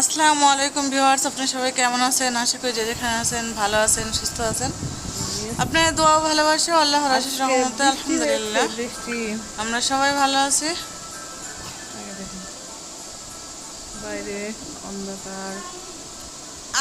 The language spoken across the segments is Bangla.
আসসালামু আলাইকুম ভিউয়ার্স আপনারা সবাই কেমন আছেন? আশা করি যে যেখানে আছেন ভালো আছেন সুস্থ আছেন। আপনার দোয়া ভালোবাসা আল্লাহ রাশিস রহমতে আলহামদুলিল্লাহ। আমরা সবাই ভালো আছি। বাইরে অন্ধকার।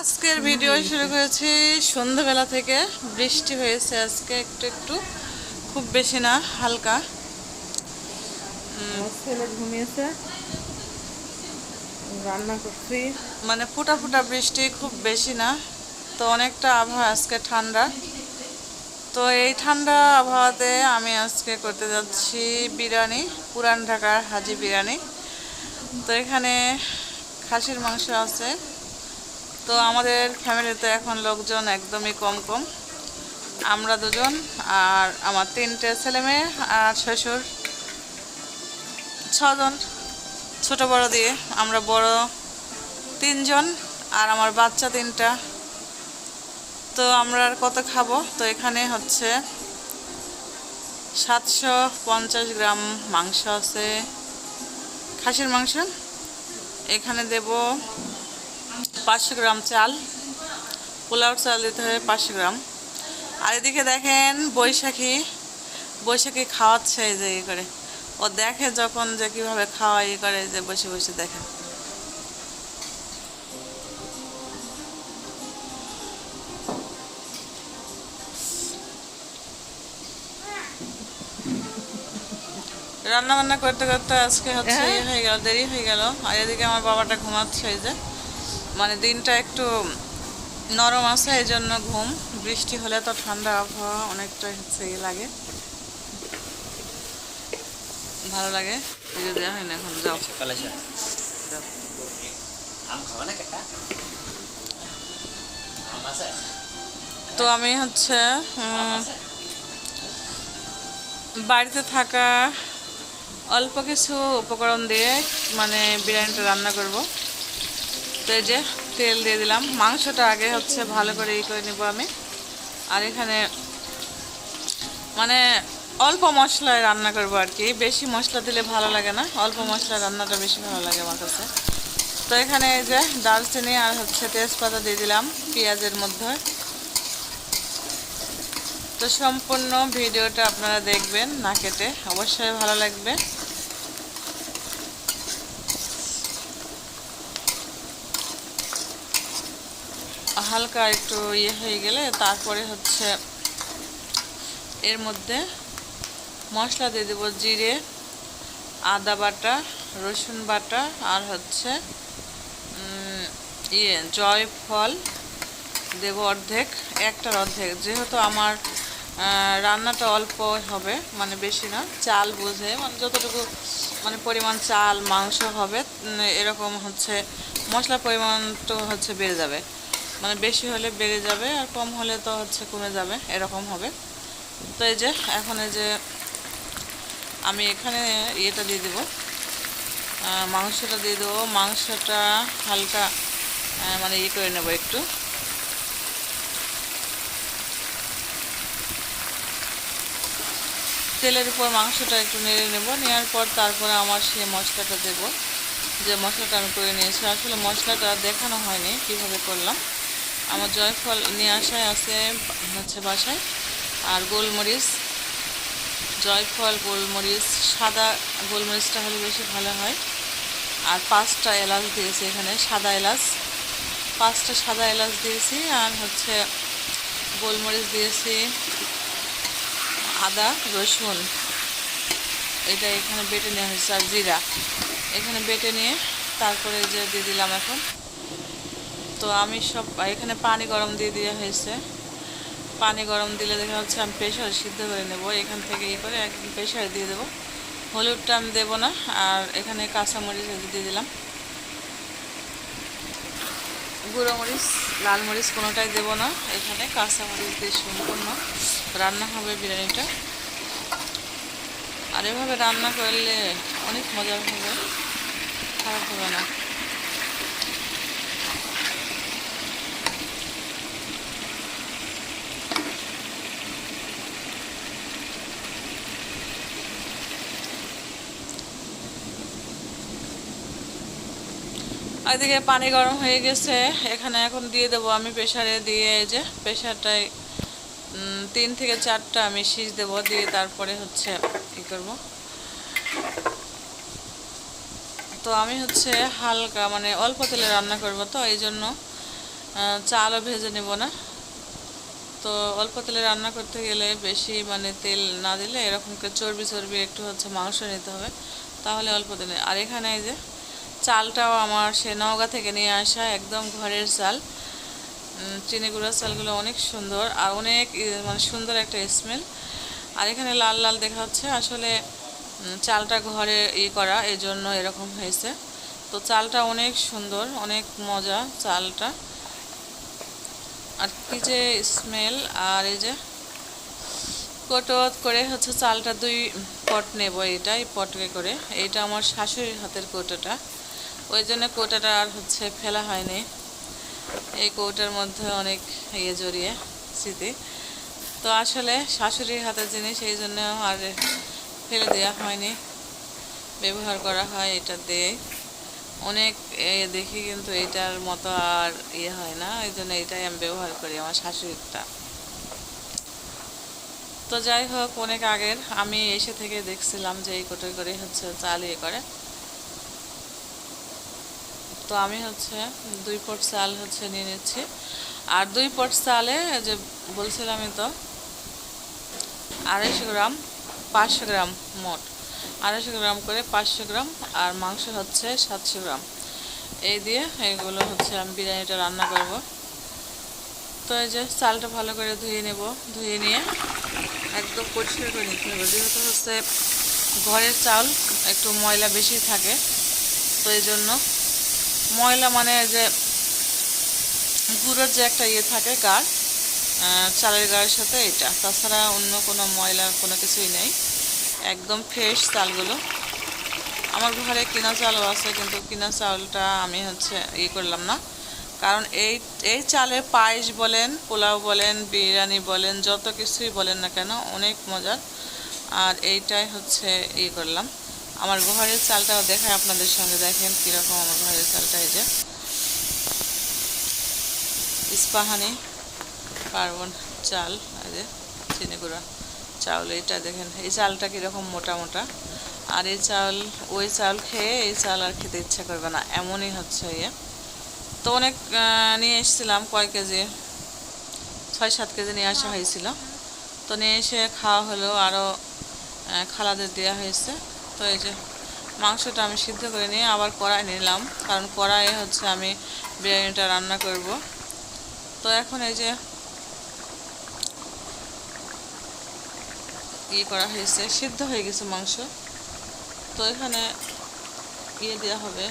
আজকের ভিডিও শুরু করেছি সন্ধ্যাবেলা থেকে। বৃষ্টি হয়েছে আজকে একটু একটু খুব বেশি না হালকা। ছেলে ঘুমিয়েছে। রান্না করছি। মানে ফুটা ফুটা বৃষ্টি খুব বেশি না, তো অনেকটা আবহাওয়া আজকে ঠান্ডা। তো এই ঠান্ডা আবহাওয়াতে আমি আজকে করতে যাচ্ছি বিরিয়ানি, পুরান ঢাকার হাজি বিরিয়ানি। তো এখানে খাসির মাংস আছে। তো আমাদের ফ্যামিলিতে এখন লোকজন একদমই কম কম। আমরা দুজন আর আমার তিনটে ছেলে মেয়ে আর শ্বশুর। ছজন। ছোট বড় দিয়ে আমরা বড় তিনজন আর আমার বাচ্চা তিনটা। তো আমরা আর কত খাব? তো এখানে হচ্ছে সাতশো পঞ্চাশ গ্রাম মাংস আছে। খাসির মাংস। এখানে দেব পাঁচশো গ্রাম চাল। পোলাও চাল দিতে হবে পাঁচশো গ্রাম। আর এদিকে দেখেন বৈশাখী। বৈশাখী খাওয়াচ্ছে এই ইয়ে করে। ও দেখে যখন যে কীভাবে খাওয়া ইয়ে করে যে বসে বসে দেখে। রান্না বান্না করতে করতে আজকে হচ্ছে হ্যাঁ। ইয়ে হয়ে গেল দেরি হয়ে গেল। আর এদিকে আমার বাবাটা ঘুমাচ্ছে এই যে। মানে দিনটা একটু নরম আছে এই জন্য ঘুম। বৃষ্টি হলে তো ঠান্ডা আবহাওয়া অনেকটা হচ্ছে ইয়ে লাগে। ভালো লাগে। দেওয়া হয় না এখন যাও। আছে? তো আমি হচ্ছে বাড়িতে থাকা অল্প কিছু উপকরণ দিয়ে মানে বিরিয়ানিটা রান্না করব। তো এই যে তেল দিয়ে দিলাম। মাংসটা আগে হচ্ছে ভালো করে ই করে নেব আমি। আর এখানে মানে অল্প মশলায় রান্না করব আর কি। বেশি মশলা দিলে ভালো লাগে না। অল্প মশলা রান্নাটা বেশি ভালো লাগে আমার কাছে। তো এখানে এই যে দারচিনি আর হচ্ছে তেজপাতা দিয়ে দিলাম পেঁয়াজের মধ্যে। তো সম্পূর্ণ ভিডিওটা আপনারা দেখবেন না কেটে। অবশ্যই ভালো লাগবে। হালকা একটু ইয়ে হয়ে গেলে তারপরে হচ্ছে এর মধ্যে মশলা দিয়ে দেবো জিরে, আদা বাটা, রসুন বাটা, আর হচ্ছে ইয়ে জয়ফল দেব অর্ধেক, একটার অর্ধেক। যেহেতু আমার রান্নাটা অল্প হবে মানে বেশি না, চাল বুঝে মানে যতটুকু মানে পরিমাণ চাল, মাংস হবে এরকম হচ্ছে, মশলার পরিমাণটা হচ্ছে বেড়ে যাবে। মানে বেশি হলে বেড়ে যাবে, আর কম হলে তো হচ্ছে কমে যাবে, এরকম হবে। তো এই যে, এখন এই যে আমি এখানে ইয়েটা দিয়ে দেবো। মাংসটা দিয়ে দেবো। মাংসটা হালকা মানে ইয়ে করে নেব একটু। তেলের উপর মাংসটা একটু নেড়ে নেব। নেওয়ার পর তারপরে আমার সে মশলাটা দেব। যে মশলাটা আমি করে নিয়েছি। আসলে মশলাটা দেখানো হয়নি কীভাবে করলাম। আমার জয়ফল নিয়ে আসায় আছে, হচ্ছে বাসায়। আর গোলমরিচ জয়ফল গোলমরিচ, সাদা গোলমরিচটা হলে বেশি ভালো হয়। আর পাঁচটা এলাচ দিয়েছি এখানে, সাদা এলাচ। পাঁচটা সাদা এলাচ দিয়েছি আর হচ্ছে গোলমরিচ দিয়েছি, আদা, রসুন। এটা এখানে বেটে নেওয়া হয়েছে, আর জিরা। এখানে বেটে নিয়ে তারপরে যে দিয়ে দিলাম এখন। তো আমি সব, এখানে পানি গরম দিয়ে দেওয়া হয়েছে। পানি গরম দিলে দেখা হচ্ছে আমি প্রেশার সিদ্ধ করে নেব। এখান থেকে ই করে একদম প্রেশার দিয়ে দেবো। হলুদটা আমি দেবো না, আর এখানে কাঁচামরিচ দিয়ে দিলাম। গুঁড়ো মরিচ, লাল মরিচ কোনোটাই দেবো না। এখানে কাঁচামরিচ দিয়ে সম্পূর্ণ রান্না হবে বিরিয়ানিটা। আর এভাবে রান্না করলে অনেক মজা হবে, খারাপ হবে না। ওইদিকে পানি গরম হয়ে গেছে। এখানে এখন দিয়ে দেবো আমি প্রেশারে দিয়ে এই যে প্রেশারটায় তিন থেকে চারটা আমি শীষ দেবো দিয়ে তারপরে হচ্ছে কী করব। তো আমি হচ্ছে হালকা মানে অল্প তেলে রান্না করব তো, এই জন্য চালও ভেজে নেব না। তো অল্প তেলে রান্না করতে গেলে বেশি মানে তেল না দিলে এরকম চর্বি চর্বি একটু হচ্ছে মাংস নিতে হবে, তাহলে অল্প তেলে। আর এখানে এই যে চালটাও আমার সে নওগাঁ থেকে নিয়ে আসা একদম ঘরের চাল। চিনি গুঁড়ার চালগুলো অনেক সুন্দর আর অনেক মানে সুন্দর একটা স্মেল আর এখানে লাল লাল দেখা হচ্ছে। আসলে চালটা ঘরে ই করা এই জন্য এরকম হয়েছে। তো চালটা অনেক সুন্দর, অনেক মজা চালটা। আর কি যে স্মেল আর এই যে কোটত করে হচ্ছে চালটা দুই পট নেব এটা এই পটকে করে। এইটা আমার শাশুড়ির হাতের কোটাটা। ওই জন্য কোটাটা আর হচ্ছে ফেলা হয়নি। এই কৌটার মধ্যে অনেক ইয়ে জড়িয়ে স্মৃতি। তো আসলে শাশুড়ির হাতের জিনিস, এই জন্য আর ফেলে দেওয়া হয়নি। ব্যবহার করা হয় এটা দিয়ে। অনেক দেখি কিন্তু এটার মতো আর ইয়ে হয় না, এই জন্য এটাই আমি ব্যবহার করি আমার শাশুড়িটা তো যাই হোক, অনেক আগের, আমি এসে থেকে দেখছিলাম যে এই কোটোই করে হচ্ছে চাল ইয়ে করে। তো আমি হচ্ছে দুই পট চাল হচ্ছে নিয়ে নিচ্ছি। আর দুই পট চালে যে বলছিলামই তো, আড়াইশো গ্রাম, পাঁচশো গ্রাম মোট। আড়াইশো গ্রাম করে পাঁচশো গ্রাম আর মাংস হচ্ছে সাতশো গ্রাম। এই দিয়ে এইগুলো হচ্ছে আমি বিরিয়ানিটা রান্না করব। তো এই যে চালটা ভালো করে ধুয়ে নেব, ধুয়ে নিয়ে একদম পরিষ্কার করে নিতে হবে। যেহেতু হচ্ছে ঘরের চাল একটু ময়লা বেশি থাকে, তো এই জন্য ময়লা মানে যে গুঁড়োর যে একটা ইয়ে থাকে আহ, চালের গাড়ের সাথে এটা। তাছাড়া অন্য কোনো ময়লা কোনো কিছুই নেই। একদম ফ্রেশ চালগুলো। আমার ঘরে কিনা চালও আছে কিন্তু কিনা চালটা আমি হচ্ছে ইয়ে করলাম না। কারণ এই এই চালে পায়েস বলেন পোলাও বলেন বিরিয়ানি বলেন যত কিছুই বলেন না কেন অনেক মজার। আর এইটাই হচ্ছে ইয়ে করলাম। আমার ঘরের চালটাও দেখায় আপনাদের সঙ্গে দেখেন কীরকম আমার ঘরের চালটা এই যে। ইস্পাহানি পার্বন চাল, এই যে চিনি গুঁড়া চাউল, এইটা দেখেন, এই চালটা কীরকম মোটা মোটা। আর এই চাল, ওই চাল খেয়ে এই চাল আর খেতে ইচ্ছা করবে না, এমনই হচ্ছে ইয়ে তো অনেক নিয়ে এসেছিলাম কয় কেজি? ছয় সাত কেজি নিয়ে আসা হয়েছিল। তো নিয়ে এসে খাওয়া হলো আরও খালাদের দেওয়া হয়েছে। তো এই যে মাংসটা আমি সিদ্ধ করে নিয়ে আবার কড়াই নিলাম। কারণ কড়াইয়ে হচ্ছে আমি বিরিয়ানিটা রান্না করব। তো এখন এই যে ইয়ে করা হয়েছে? সিদ্ধ হয়ে গেছে মাংস। তো এখানে ইয়ে দেওয়া হবে।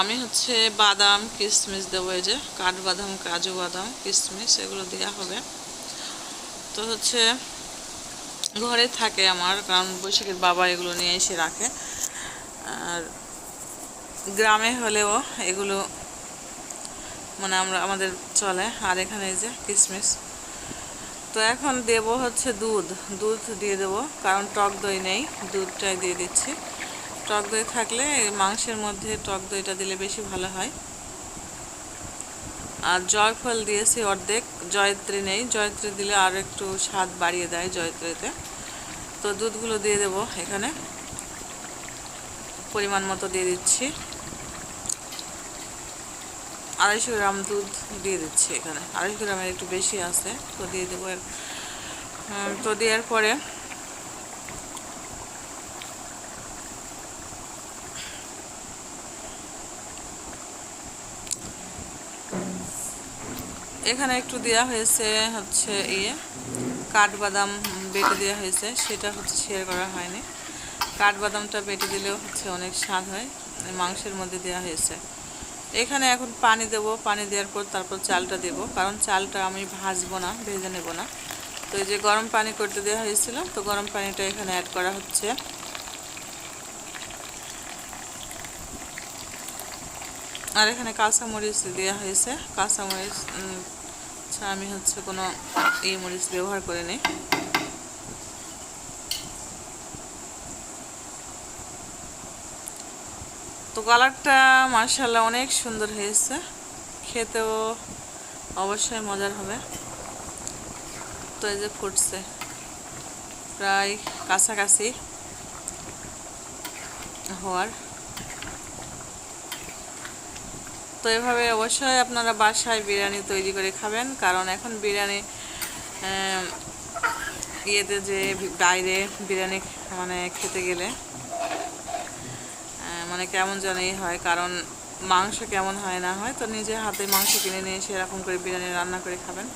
আমি হচ্ছে বাদাম কিশমিশ দেবো এই যে, কাঠবাদাম, কাজু বাদাম কিশমিশ এগুলো দেওয়া হবে। তো হচ্ছে ঘরে থাকে আমার, কারণ বৈশাখের বাবা এগুলো নিয়ে এসে রাখে। আর গ্রামে হলেও এগুলো মানে আমরা, আমাদের চলে। আর এখানে এই যে কিশমিশ তো এখন দেব হচ্ছে দুধ। দুধ দিয়ে দেবো, কারণ টক দই নেই, দুধটাই দিয়ে দিচ্ছি। টক দই থাকলে মাংসের মধ্যে টক দইটা দিলে বেশি ভালো হয়। আর জয়ফল দিয়েছি অর্ধেক, জয়ত্রী নেই। জয়ত্রী দিলে আর একটু স্বাদ বাড়িয়ে দেয় জয়ত্রীতে। তো দুধগুলো দিয়ে দেবো এখানে। পরিমাণ মতো দিয়ে দিচ্ছি। আড়াইশো গ্রাম দুধ দিয়ে দিচ্ছি এখানে। আড়াইশো গ্রামের একটু বেশি আছে, তো দিয়ে দেবো তো দেওয়ার পরে এখানে একটু দেওয়া হয়েছে হচ্ছে ইয়ে কাঠবাদাম বেটে দেওয়া হয়েছে, সেটা হচ্ছে শেয়ার করা হয়নি। কাঠবাদামটা বেটে দিলেও হচ্ছে অনেক স্বাদ হয়, মাংসের মধ্যে দেওয়া হয়েছে। এখানে এখন পানি দেব, পানি দেওয়ার পর তারপর চালটা দেব, কারণ চালটা আমি ভাজবো না, ভেজে নেব না। তো এই যে গরম পানি করতে দেওয়া হয়েছিল, তো গরম পানিটা এখানে অ্যাড করা হচ্ছে। আর এখানে কাঁচামরিচ দেওয়া হয়েছে, কাঁচামরিচ আচ্ছা আমি হচ্ছে কোনো এই মরিচ ব্যবহার করে করিনি তো কালারটা মার্শাল্লাহ অনেক সুন্দর হয়েছে। খেতেও অবশ্যই মজার হবে। তো এই যে ফুটছে, প্রায় কাছাকাছি হওয়ার। তো এভাবে অবশ্যই আপনারা বাসায় বিরিয়ানি তৈরি করে খাবেন। কারণ এখন বিরিয়ানি ইয়েতে যে বাইরে বিরিয়ানি মানে খেতে গেলে মানে কেমন জানি হয়। কারণ মাংস কেমন হয় না হয়, তো নিজে হাতে মাংস কিনে নিয়ে সেরকম করে বিরিয়ানি রান্না করে খাবেন।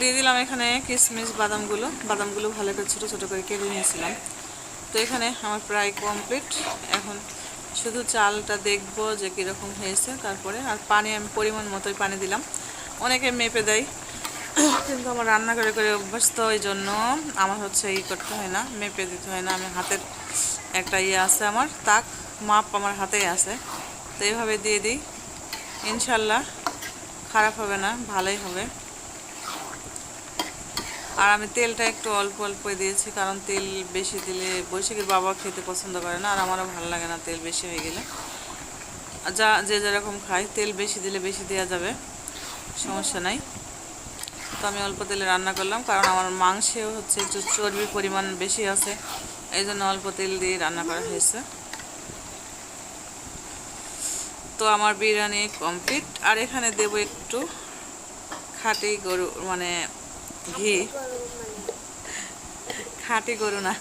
দিয়ে দিলাম এখানে কিশমিশ বাদামগুলো। বাদামগুলো ভালো করে ছোটো ছোটো করে কেটে নিয়েছিলাম। তো এখানে আমার প্রায় কমপ্লিট এখন শুধু চালটা দেখব যে কীরকম হয়েছে, তারপরে আর পানি আমি পরিমাণ মতোই পানি দিলাম। অনেকে মেপে দেয়, কিন্তু আমার রান্না করে করে অভ্যস্ত, ওই জন্য আমার হচ্ছে ই করতে হয় না, মেপে দিতে হয় না। আমি হাতের একটা ইয়ে আছে আমার, তাক মাপ আমার হাতেই আছে। তো এইভাবে দিয়ে দিই। ইনশাল্লাহ খারাপ হবে না, ভালোই হবে। আর আমি তেলটা একটু অল্প অল্প দিয়েছি, কারণ তেল বেশি দিলে বৈশাখীর বাবা খেতে পছন্দ করে না, আর আমারও ভালো লাগে না তেল বেশি হয়ে গেলে। যা, যে যেরকম খায় তেল বেশি দিলে বেশি দেওয়া যাবে, সমস্যা নাই। তো আমি অল্প তেলে রান্না করলাম, কারণ আমার মাংসেও হচ্ছে একটু চর্বির পরিমাণ বেশি আছে, এই জন্য অল্প তেল দিয়ে রান্না করা হয়েছে। তো আমার বিরিয়ানি কমপ্লিট, আর এখানে দেব একটু খাঁটি গরু মানে ঘি। খাঁটি গরু না।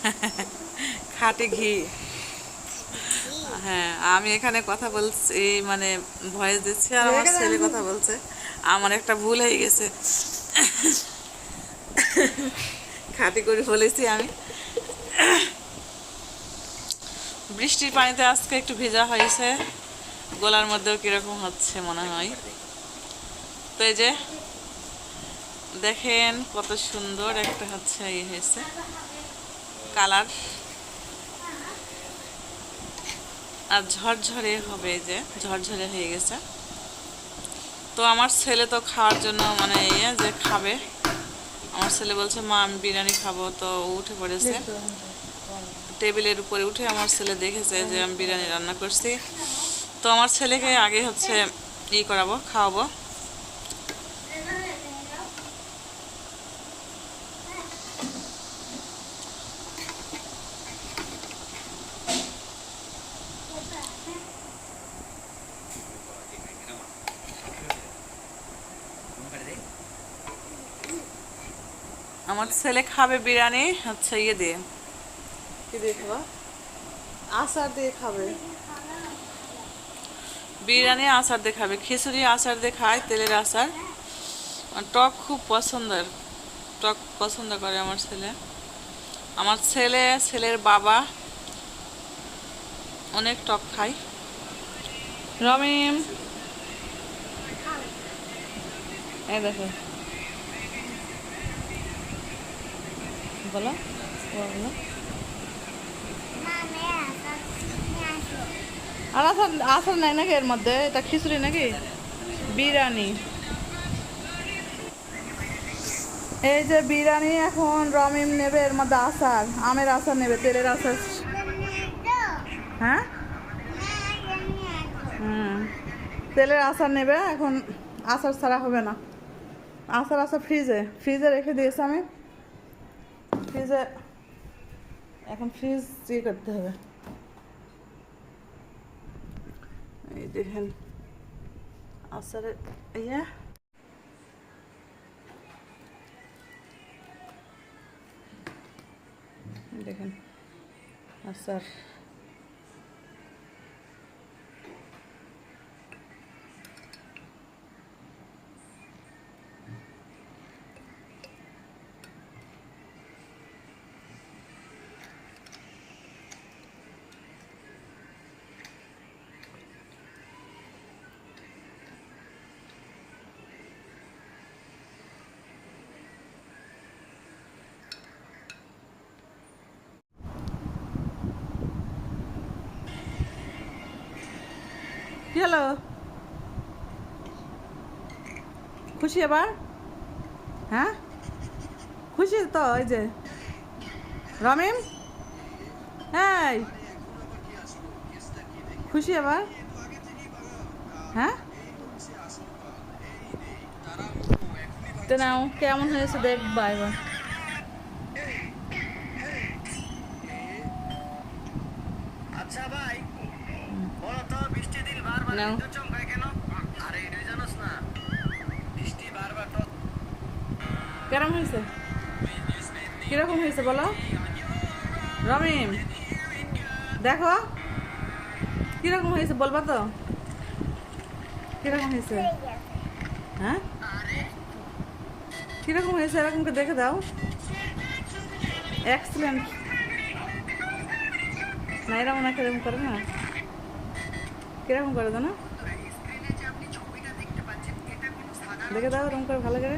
খাঁটি ঘি। হ্যাঁ আমি এখানে কথা বলছি মানে ভয়েস দিচ্ছি আর আমার ছেলে কথা বলছে। আমার একটা ভুল হয়ে গেছে। খাঁটি গরু বলেছি আমি। বৃষ্টির পানিতে আজকে একটু ভেজা হয়েছে। গলার মধ্যেও কীরকম হচ্ছে মনে হয়। তো এই যে দেখেন কত সুন্দর একটা হচ্ছে ইয়ে হয়েছে। কালার। আর ঝরঝরে হবে যে, ঝরঝরে হয়ে গেছে। তো আমার ছেলে তো খাওয়ার জন্য মানে ইয়ে যে খাবে। আমার ছেলে বলছে, মা, আমি বিরিয়ানি খাব। তো উঠে পড়েছে। টেবিলের উপরে উঠে আমার ছেলে দেখেছে যে আমি বিরিয়ানি রান্না করছি। তো আমার ছেলেকে আগে হচ্ছে ই করাবো, খাওয়াবো। আমার ছেলে খাবে বিরিয়ানি হচ্ছে ইয়ে দিয়ে। কি দিয়ে খাবা? আচার দিয়ে খাবে। বিরিয়ানি আচার দিয়ে খাবে খিচুড়ি আচার দিয়ে খায় তেলের আচার। টক খুব পছন্দের টক পছন্দ করে আমার ছেলে। আমার ছেলে ছেলের বাবা অনেক টক খায়। রমিম। এই দেখো। বলো বলো আর আসার আসার নাই নাকি এর মধ্যে? এটা খিচুড়ি নাকি? বিরিয়ানি। এই যে বিরিয়ানি এখন রমিম নেবে, এর মধ্যে আচার, আমের আচার নেবে, তেলের আচার। হ্যাঁ? হুম। তেলের আচার নেবে, এখন আচার ছাড়া হবে না। আচার আছে ফ্রিজে ফ্রিজে রেখে দিয়েছি আমি। ফ্রিজে এখন ফ্রিজ ইয়ে করতে হবে এই দেখেন আচারের ইয়ে দেখেন আচার হলো খুশি এবার? হ্যাঁ? খুশি তো ওই যে। রমিম? এই। খুশি এবার? হ্যাঁ? তো নাও, কেমন হয়েছে দেখবা এবার আচ্ছা ভাই বলো তো বৃষ্টি দিন বারবার নাও। বিদ্যুৎ চমকায় কেন আরে এটা জানোস না বৃষ্টি বারবার তো কেরম হয়েছে কীরকম হয়েছে বলো রমিম দেখো কীরকম হয়েছে বলবা তো কীরকম হয়েছে হ্যাঁ কীরকম হয়েছে এরকম করে দেখে দাও এক্সিলেন্ট না এরকম না কীরকম করে না কীরকম করে দাও না স্ক্রিনে যে আপনি ছবিটা দেখতে পাচ্ছেন এটা করে জানো? দেখে দাও এরকম করে ভালো করে।